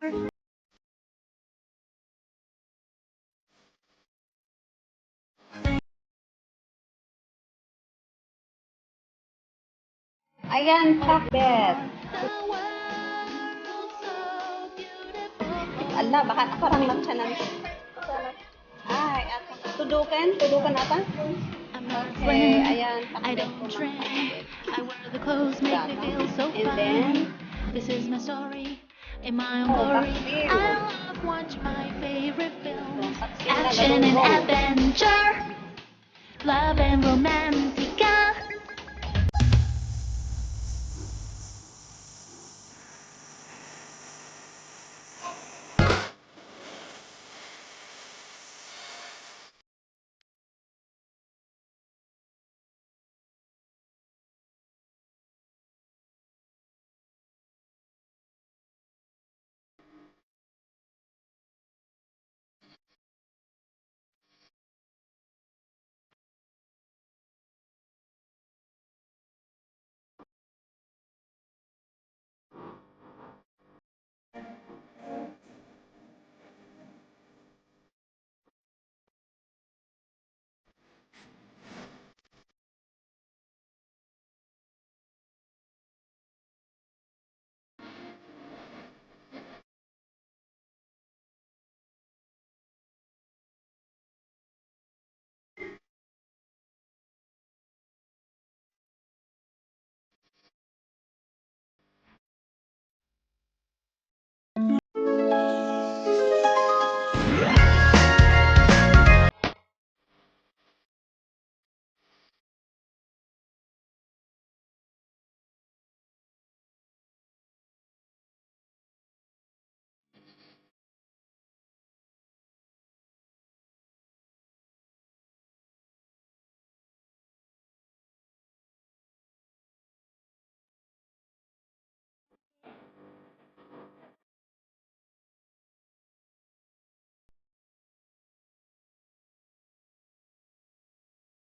Ayan, pakbet. Ala, baka parang lang siya ng... Ay, at tudukan? Tudukan ata? Okay, ayan, pakbet. I wear the clothes, make me feel so fine. This is my story. Am I glory, I love watch my favorite films. Action and adventure. Love and romance.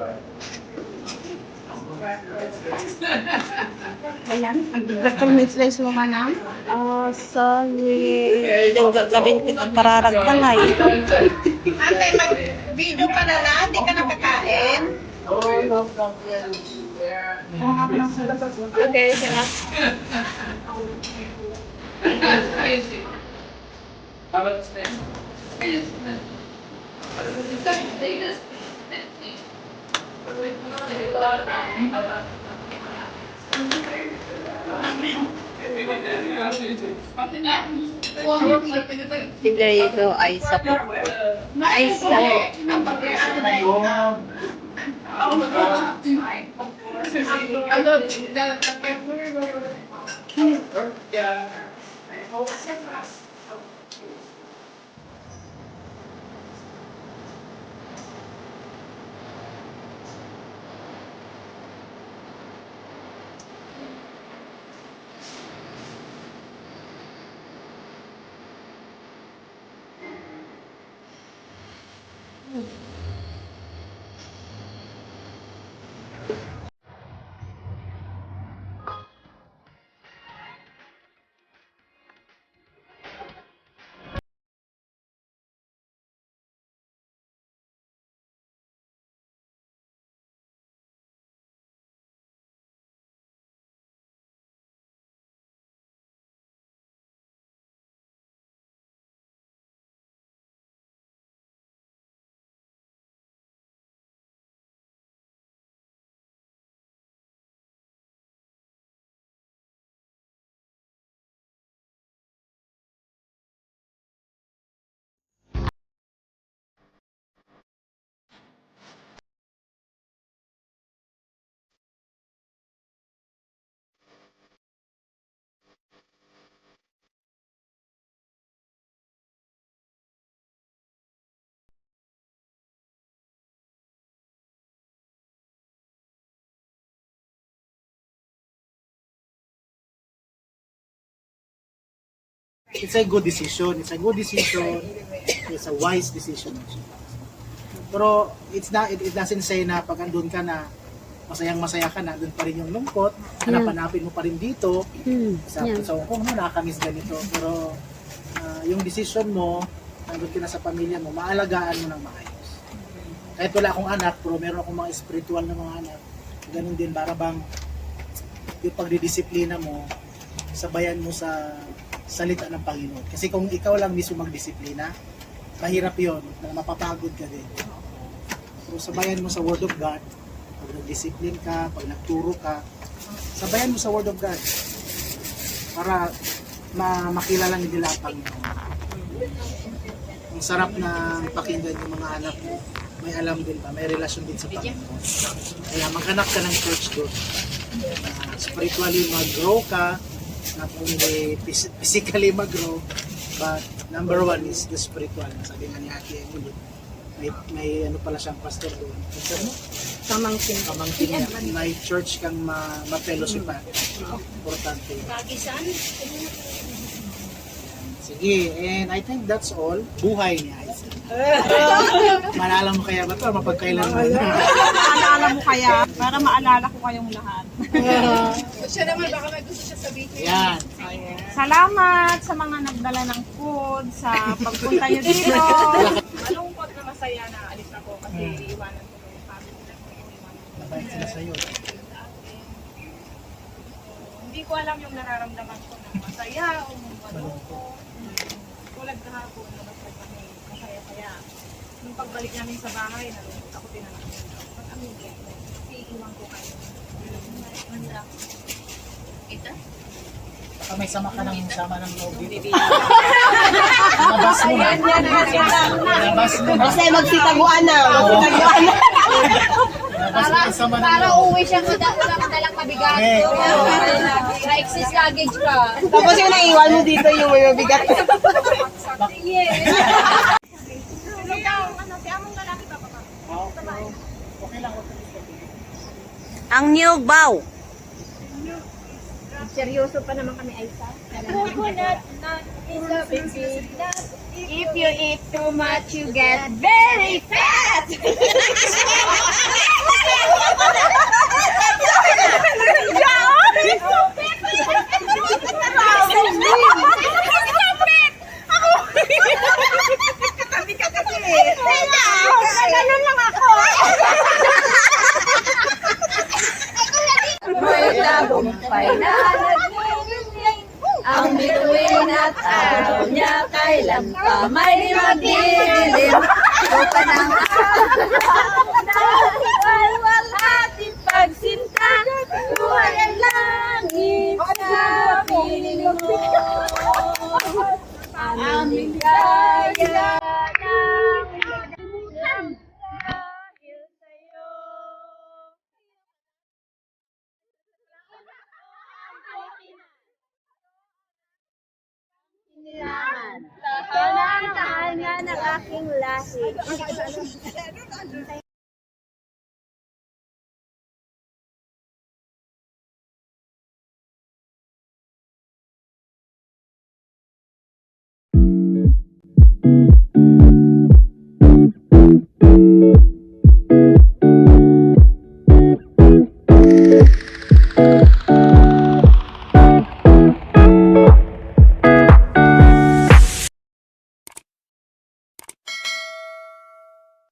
You're right. Ah, sorry. Gagawin kita pararagtangay. Ate, mag-video ka na lang, hindi ka nakakain. Okay, sige. Si Playo ay sa po. Ay sa po. Yeah. It's a good decision. It's a good decision. It's a wise decision. Pero it's not, it, it doesn't say na pag andun ka na, masayang masaya ka na, andun pa rin yung lungkot, hanap-hanapin mo pa rin dito, sa, sa Hong Kong, no, nakakamiss ganito. Pero ah, yung decision mo, nandun ka na sa pamilya mo, maalagaan mo ng maayos. Kahit wala akong anak, pero meron akong mga spiritual na mga anak, ganun din, para bang yung pagdidisiplina mo, sabayan mo sa salita ng Panginoon. Kasi kung ikaw lang mismo magdisiplina, mahirap yon na mapapagod ka din. Pero sabayan mo sa Word of God, pag nag-discipline ka, pag nagturo ka, sabayan mo sa Word of God para ma makilala nila ang Panginoon. Ang sarap na pakinggan yung mga anak mo. May alam din ba? May relasyon din sa Panginoon. Kaya maghanap ka ng church doon. Uh, spiritually mag-grow ka, not only phys- physically mag-grow, but number one is the spiritual. Sabi nga ni Ate Emily, may, may ano pala siyang pastor doon. Pastor mo? Pamangkin. Pamangkin niya. May church kang ma- ma-fellowshipan. Importante. Sige, and I think that's all. Buhay niya. Malala mo kaya ba ito? Mapagkailan mo na. Maalala mo kaya, para maalala ko kayong lahat. Siya naman, baka may gusto siya sabihin. Yan. Salamat sa mga nagdala ng food, sa pagpunta nyo dito na masaya na alis ako kasi iiwanan ko yung family na ko iiwanan ko. Mabait sila sa'yo. Hindi ko alam yung nararamdaman ko ng masaya o ng malungkot. Tulad kahapon, nabasag kami, masaya-saya. Nung pagbalik namin sa bahay, ako tinanong ko. Pag amigay, iiwan ko kayo. Manila. Ito? Baka may sama ka ng sama ng loob dito. Labas mo na. Labas mo na. Kasi magsitaguan na. Magsitaguan na. Mo ng loob. Uwi siya ka dalang mabigat. Okay. Na-excess luggage ka. Tapos yung naiwan mo dito yung may mabigat. Ang niyog baw. Seryoso pa naman kami, Aisa. If you eat too much, you get very fat. Ganun lang ako. Ang bituin at araw niya kailan pa may magdilim. Buka ng araw Tahanan, tahanan ng aking lahi.